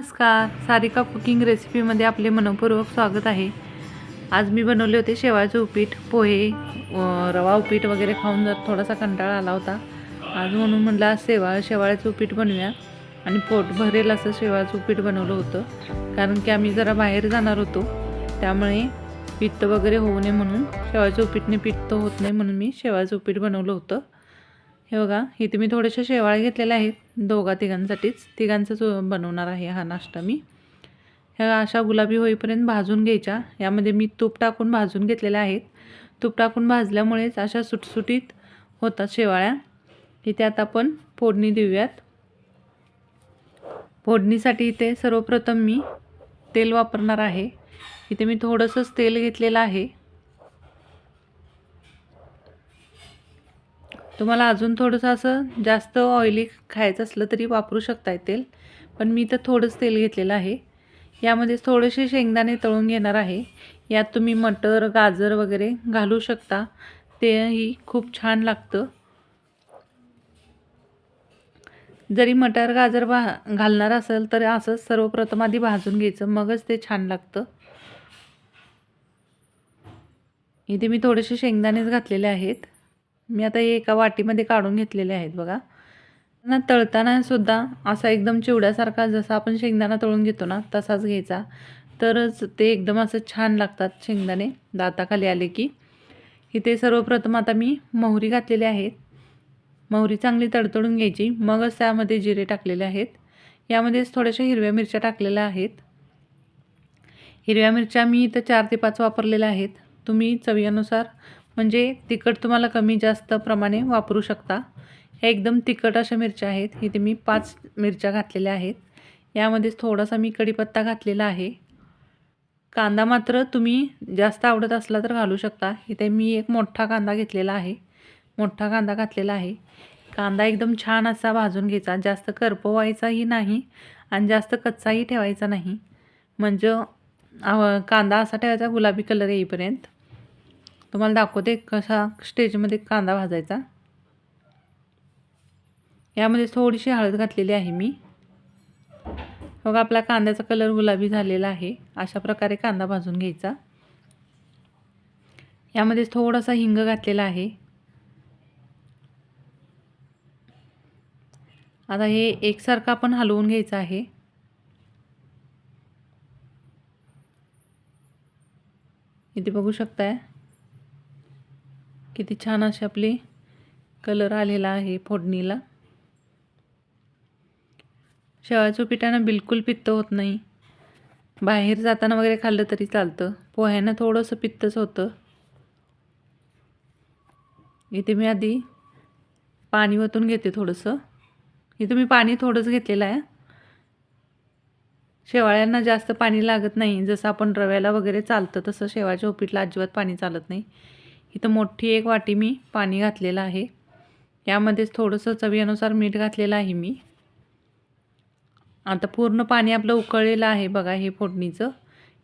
नमस्कार सारिका कुकिंग रेसिपीमध्ये आपले मनपूर्वक स्वागत आहे. आज मी बनवले होते शेवाळचे उपीट पोहे रवा उपीट वगैरे खाऊन जर थोडासा कंटाळा आला होता. आज म्हणून म्हटलं शेवाळ शेवाळ्याचं उपीट बनवूया. आणि पोट भरेल असं शेवाळचं उपीट बनवलं होतं. कारण की आम्ही जरा बाहेर जाणार होतो. त्यामुळे पित्त वगैरे होऊ नये म्हणून शेवाळच्या उपीटने पित्त होत नाही म्हणून मी शेवाळचं उपीट बनवलं होतं. हे बघा इथे मी थोडेसे शेवाळे घेतलेले आहेत दोघा तिघांसाठीच. तिघांचंच बनवणार आहे हा नाश्ता मी. ह्या अशा गुलाबी होईपर्यंत भाजून घ्यायच्या. यामध्ये मी तूप टाकून भाजून घेतलेल्या आहेत. तूप टाकून भाजल्यामुळेच अशा सुटसुटीत होतात शेवाळ्या. इथे आता आपण फोडणी देऊयात. फोडणीसाठी इथे सर्वप्रथम मी तेल वापरणार आहे. इथे मी थोडंसंच तेल घेतलेलं आहे. तुम्हाला अजून थोडंसं असं जास्त ऑइली खायचं असलं तरी वापरू शकताय तेल. पण मी तर थोडंच तेल घेतलेलं आहे. यामध्ये थोडेसे शेंगदाणे तळून घेणार आहे. यात तुम्ही मटर गाजर वगैरे घालू शकता. तेही खूप छान लागतं. जरी मटर गाजर भा घालणार असेल तर असंच सर्वप्रथम आधी भाजून घ्यायचं. मगच ते छान लागतं. इथे मी थोडेसे शेंगदाणेच घातलेले आहेत. मी आता एका वाटीमध्ये काढून घेतलेले आहेत बघा. ना तळताना सुद्धा असा एकदम चिवड्यासारखा जसा आपण शेंगदाणा तळून घेतो ना तसाच घ्यायचा. तरच ते एकदम असं छान लागतात शेंगदाणे. दाताखाली आले की. इथे सर्वप्रथम आता मी मोहरी घातलेली आहेत. मोहरी चांगली तडतडून घ्यायची. मगच त्यामध्ये जिरे टाकलेले आहेत. यामध्येच थोड्याशा हिरव्या मिरच्या टाकलेल्या आहेत. हिरव्या मिरच्या मी इथं चार ते पाच वापरलेल्या आहेत. तुम्ही चवीनुसार म्हणजे तिखट तुम्हाला कमी जास्त प्रमाणे वापरू शकता. ह्या एकदम तिखट अशा मिरच्या आहेत. इथे मी पाच मिरच्या घातलेल्या आहेत. यामध्येच थोडासा मी कढीपत्ता घातलेला आहे. कांदा मात्र तुम्ही जास्त आवडत असला तर घालू शकता. इथे मी एक मोठा कांदा घेतलेला आहे. मोठा कांदा घातलेला आहे. कांदा एकदम छान असा भाजून घ्यायचा. जास्त करपवायचाही नाही आणि जास्त कच्चाही ठेवायचा नाही. म्हणजे कांदा असा ठेवायचा गुलाबी कलर येईपर्यंत. तुम्हाला दाखवते कसा स्टेजमध्ये कांदा भाजायचा. यामध्ये थोडीशी हळद घातलेली आहे मी. बघा आपला कांद्याचा कलर गुलाबी झालेला आहे. अशा प्रकारे कांदा भाजून घ्यायचा. यामध्ये थोडासा हिंग घातलेला आहे. आता हे एकसारखं आपण हलवून घ्यायचं आहे. इथे बघू शकताय. किती छान अशी आपली कलर आलेला आहे फोडणीला. शेवाळ्या पिठानं बिलकुल पित्त होत नाही. बाहेर जाताना वगैरे खाल्लं तरी चालतं. पोह्यानं थोडंसं पित्तच होतं. इथे मी आधी पाणी वतून घेते थोडंसं. इथं मी पाणी थोडंच घेतलेलं आहे. शेवाळ्यांना जास्त पाणी लागत नाही. जसं आपण रव्याला वगैरे चालतं तसं शेवाळ्याच्या उपीटला अजिबात पाणी चालत नाही. इथं मोठी एक वाटी मी पाणी घातलेलं आहे. यामध्येच थोडंसं चवीनुसार मीठ घातलेलं आहे मी. आता पूर्ण पाणी आपलं उकळलेलं आहे बघा हे फोडणीचं.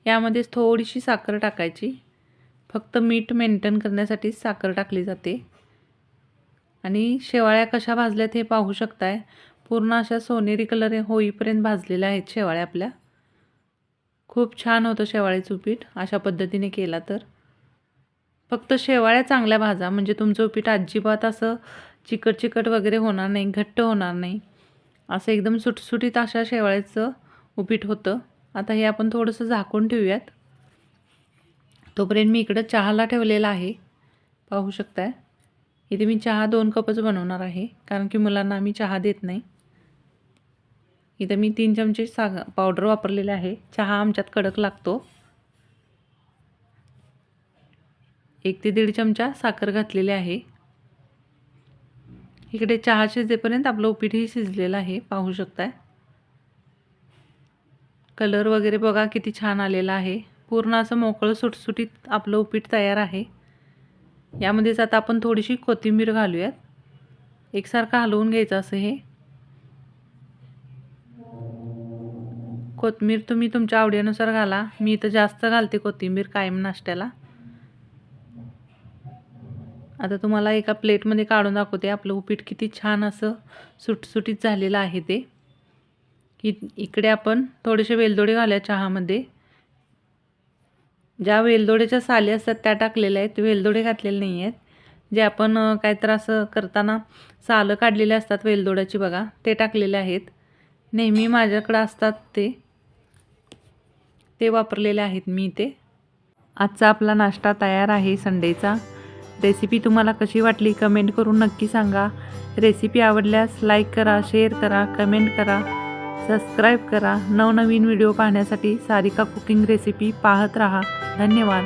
यामध्येच थोडीशी साखर टाकायची. फक्त मीठ मेंटेन करण्यासाठी साखर टाकली जाते. आणि शेवाळ्या कशा भाजल्यात हे पाहू शकताय. पूर्ण अशा सोनेरी कलर होईपर्यंत भाजलेल्या आहेत शेवाळ्या आपल्या. खूप छान होतं शेवाळ्याचं पीठ. अशा पद्धतीने केला तर. फक्त शेवाळ्या चांगल्या भाजा म्हणजे तुमचं उपीट अजिबात असं चिकट चिकट वगैरे होणार नाही घट्ट होणार नाही. असं एकदम सुटसुटीत अशा शेवाळ्याचं उपीट होतं. आता हे आपण थोडंसं झाकून ठेवूयात. तोपर्यंत मी इकडं चहाला ठेवलेला आहे. पाहू शकताय? इथे मी चहा दोन कपच बनवणार आहे कारण की मुलांना आम्ही चहा देत नाही. इथं मी तीन चमचे साग पावडर वापरलेले आहे. चहा आमच्यात कडक लागतो. एक ते दीड चमचा साखर घातलेली आहे. इकडे चहा शिजेपर्यंत आपलं उपीटही शिजलेलं आहे पाहू शकताय. कलर वगैरे बघा किती छान आलेला आहे. पूर्ण असं मोकळं सुटसुटीत आपलं उपीट तयार आहे. यामध्येच आता आपण थोडीशी कोथिंबीर घालूयात. एकसारखं हलवून घ्यायचं असं हे. कोथिंबीर तुम्ही तुमच्या आवडीनुसार घाला. मी इथं जास्त घालते कोथिंबीर कायम नाश्त्याला. आता तुम्हाला एका प्लेटमध्ये काढून दाखवते. आपलं उपीट किती छान असं सुटसुटीत झालेलं आहे ते. इ इकडे आपण थोडेसे वेलदोडे घाल्या चहामध्ये. ज्या वेलदोड्याच्या साली असतात त्या टाकलेल्या आहेत. वेलदोडे घातलेले नाही आहेत. जे आपण काय तर असं करताना सालं काढलेले असतात वेलदोड्याची बघा ते टाकलेले आहेत. नेहमी माझ्याकडं असतात ते. ते वापरलेले आहेत मी ते. आजचा आपला नाश्ता तयार आहे संडेचा. रेसिपी तुम्हाला कशी वाटली कमेंट करून नक्की सांगा. रेसिपी आवडल्यास लाईक करा शेअर करा कमेंट करा सबस्क्राईब करा. नवनवीन व्हिडिओ पाहण्यासाठी सारिका कुकिंग रेसिपी पाहत राहा. धन्यवाद.